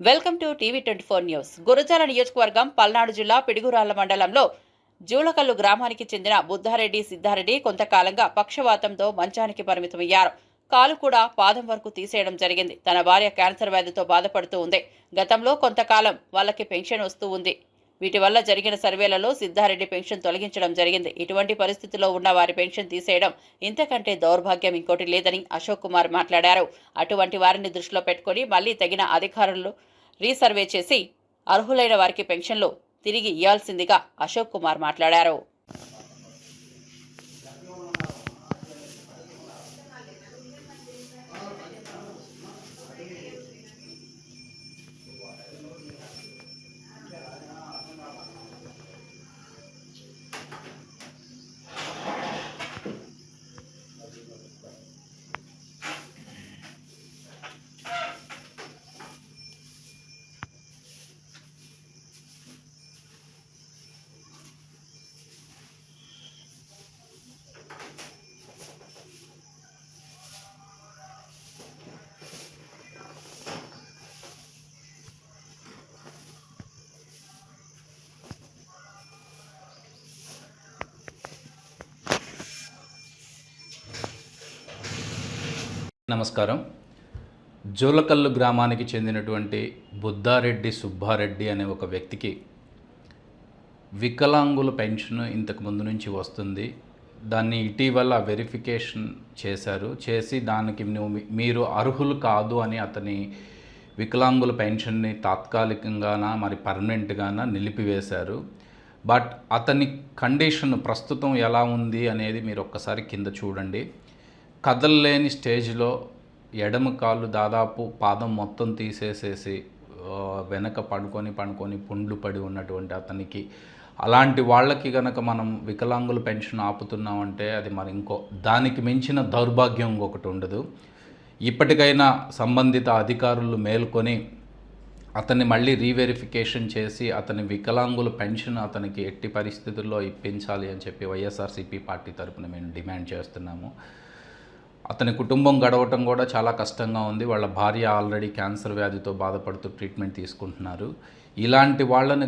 Welcome to TV twenty four news. Gurajala నియోజకవర్గం పల్నాడు జిల్లా పిడుగురాళ్ళ మండలంలో జూలకల్లు గ్రామానికి చెందిన బుద్ధారెడ్డి సిద్ధారెడ్డి కొంతకాలంగా పక్షవాతంతో మంచానికి పరిమితమయ్యారు. కాలు కూడా పాదం వరకు తీసేయడం జరిగింది. తన భార్య క్యాన్సర్ వ్యాధితో బాధపడుతూ ఉంది. గతంలో కొంతకాలం వాళ్ళకి పెన్షన్ వస్తూ ఉంది. వీటి వల్ల జరిగిన సర్వేలలో సిద్ధారెడ్డి పెన్షన్ తొలగించడం జరిగింది. ఇటువంటి పరిస్థితిలో ఉన్న వారి పెన్షన్ తీసేయడం ఇంతకంటే దౌర్భాగ్యం ఇంకోటి లేదని అశోక్ కుమార్ మాట్లాడారు. అటువంటి వారిని దృష్టిలో పెట్టుకుని మళ్ళీ తగిన అధికారులు రీసర్వే చేసి అర్హులైన వారికి పెన్షన్లు తిరిగి ఇవ్వాల్సిందిగా అశోక్ కుమార్ మాట్లాడారు. నమస్కారం. జోలకల్లు గ్రామానికి చెందినటువంటి బుద్ధారెడ్డి సుబ్బారెడ్డి అనే ఒక వ్యక్తికి వికలాంగుల పెన్షన్ ఇంతకు ముందు నుంచి వస్తుంది. దాన్ని ఇటీవల వెరిఫికేషన్ చేశారు. చేసి దానికి మీరు అర్హులు కాదు అని అతని వికలాంగుల పెన్షన్ని తాత్కాలికంగాన మరి పర్మనెంట్గానా నిలిపివేశారు. బట్ అతని కండిషన్ ప్రస్తుతం ఎలా ఉంది అనేది మీరు ఒక్కసారి కింద చూడండి. కదలలేని స్టేజ్లో ఎడమ కాళ్ళు దాదాపు పాదం మొత్తం తీసేసేసి వెనక పడుకొని పడుకొని పుండ్లు పడి ఉన్నటువంటి అతనికి. అలాంటి వాళ్ళకి కనుక మనం వికలాంగుల పెన్షన్ ఆపుతున్నామంటే అది మరి ఇంకో దానికి మించిన దౌర్భాగ్యం ఇంకొకటి ఉండదు. ఇప్పటికైనా సంబంధిత అధికారులు మేల్కొని అతన్ని మళ్ళీ రీవెరిఫికేషన్ చేసి అతని వికలాంగుల పెన్షన్ అతనికి ఎట్టి పరిస్థితుల్లో ఇప్పించాలి అని చెప్పి వైఎస్ఆర్సీపీ పార్టీ తరపున మేము డిమాండ్ చేస్తున్నాము. అతని కుటుంబం గడవటం కూడా చాలా కష్టంగా ఉంది. వాళ్ళ భార్య ఆల్రెడీ క్యాన్సర్ వ్యాధితో బాధపడుతూ ట్రీట్మెంట్ తీసుకుంటున్నారు. ఇలాంటి వాళ్ళని